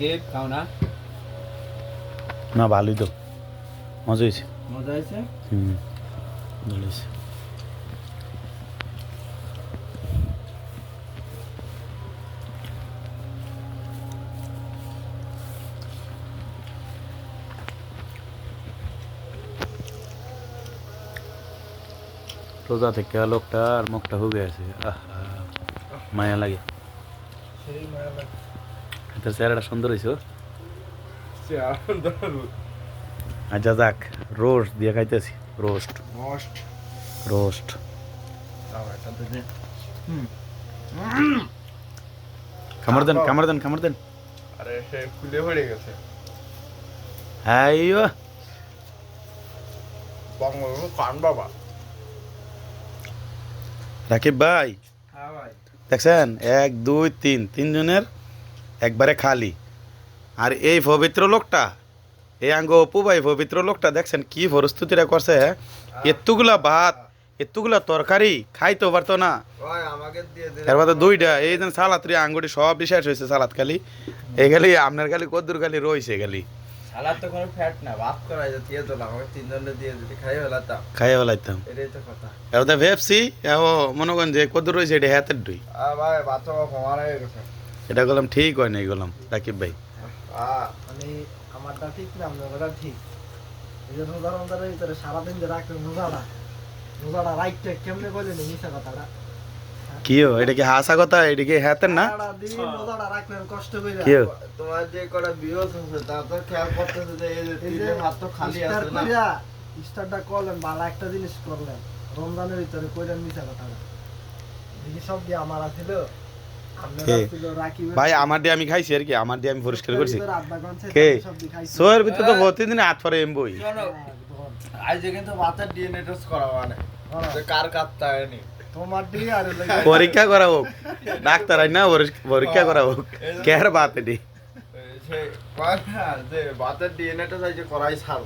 কে খাও না। না ভালোই তো। মজা হয়েছে। মজা আছে হুম ভালো হয়েছে। রোজা থেকে লোকটার মুখটা হুগে আছে। আহা, মায়া লাগে। সেই মায়া লাগে। চেহারাটা সুন্দর হয়েছে ও। আচ্ছা যাক রোস্ট দিয়ে খাইতেছি। রোস্ট। রোস্ট। হুম। খামার দেন খামার দেন খামার দেন। আরে সে খুলে পড়ে গেছে। কান বাবা। রাকিব ভাই। হ্যাঁ ভাই। দেখছেন? এক দুই তিন। তিনজনের একবারে খালি। আর এই পবিত্র লোকটা এই আঙ্গ অপু ভাই পবিত্র লোকটা দেখছেন কি পরিস্থিতিটা করছে এতগুলা ভাত এতগুলা তরকারি খাইতে পারতো না। ভাই আমাকে দিয়ে দে এর মধ্যে দুইটা এই যেন সালাদ রে আঙ্গুটি সব শেষ হয়েছে সালাদ খালি। এই খালি আপনার খালি কদ্দুর খালি রয়েছে খালি। সালাদ তো কোনো ফ্যাট না ভাত করা যায় দিয়ে দিলাম আমাকে তিনজনে দিয়ে দিতে খাই হলাতাম খাইয়া বেলাইতাম এটাই তো কথা। এবার ভেবছি এও মনে করেন যে কদ্দুর রয়েছে এটা হাতের আর ভাই ভাত হয়ে গেছে। এটা গেলাম ঠিক হয় নাই গেলাম। রাকিব ভাই। আহ মানে আমারটা ঠিক না আপনারটা ঠিক। এই যে রোজা রমজানের ভিতরে সারাদিন যে রাখলেন রোজাটা রোজাটা রাইটটা কেমনে করলেন মিশা কথাটা? কি এটা কি হাসা কথা? এটা কি না? কষ্ট কি তোমার যে কটা তা তো খেয়াল করতেছে যে এই তো খালি আছে না। করলেন ভালো একটা জিনিস করলেন রমজানের ভিতরে কইলেন মিশা কথাটা। দেখি সব দিয়ে আমার ছিল আপনার কে? ভাই আমার দিয়ে আমি খাইছি আর কি আমার দিয়ে আমি পরিষ্কার করছি। কে? সোয়ের ভিতরে তো প্রতিদিন হাত পরে এমবই। শোনো আজ কিন্তু ভাতের ডিএনএ টেস্ট করা মানে। কার কাটতে হয়নি। আর ওই লাগে- পরীক্ষা করা হোক ডাক্তার না পরীক্ষা করা হোক কেয়ার বাত এটি ডিএনএ টেস্ট আজ করাই ছাড়।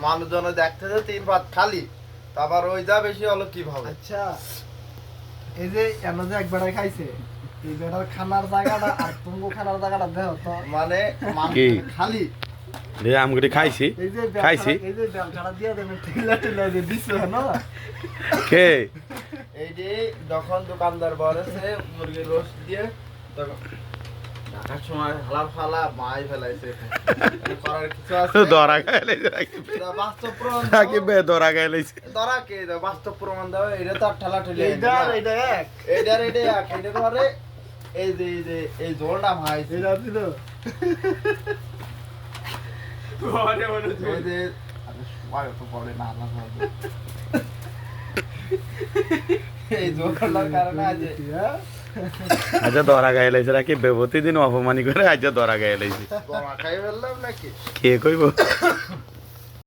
মানুষজন দেখতেছে তিন ভাত খালি। তারপর ওই যা বেশি হলো কি ভাবে আচ্ছা। এই যে এনে যে একবার খাইছে এই বেড়ার খানার জায়গাটা আর তুমগো খানার জায়গাটা দেহ তো মানে কি? খালি রে আমগুটি খাইছি এই যে খাইছি। এই যে বেলখানা দিয়ে দেবেন ঠেলা ঠেলা যে দিছ না কে এই যে যখন দোকানদার বলেছে মুরগির রোস্ট দিয়ে তখন এই যে এই যে এই জোলটা ভাই এইটা ছিল। সবাই তো পড়ে না। এই জোলটার কারণে আজ হ্যাঁ? আচ্ছা দরা গাইলাইছে রাকিব ভাই প্রতিদিন অপমানি করে আজ দরা গায়ে লাইছে কে কইব?